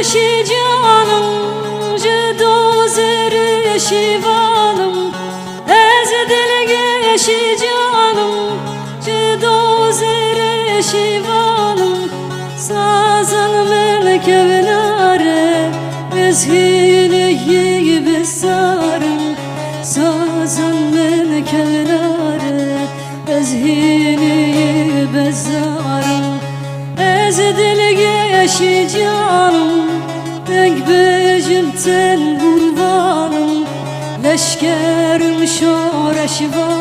Yaşı canım Dozer yaşı vanım Ezdil geşi canım Dozer yaşı vanım Sazın melkevnare Ezhili gibi sarım. Sazın melkevnare Ezhili bezarım Ezdil geşi canım tel gurvanım Leşkerim şoreşi var.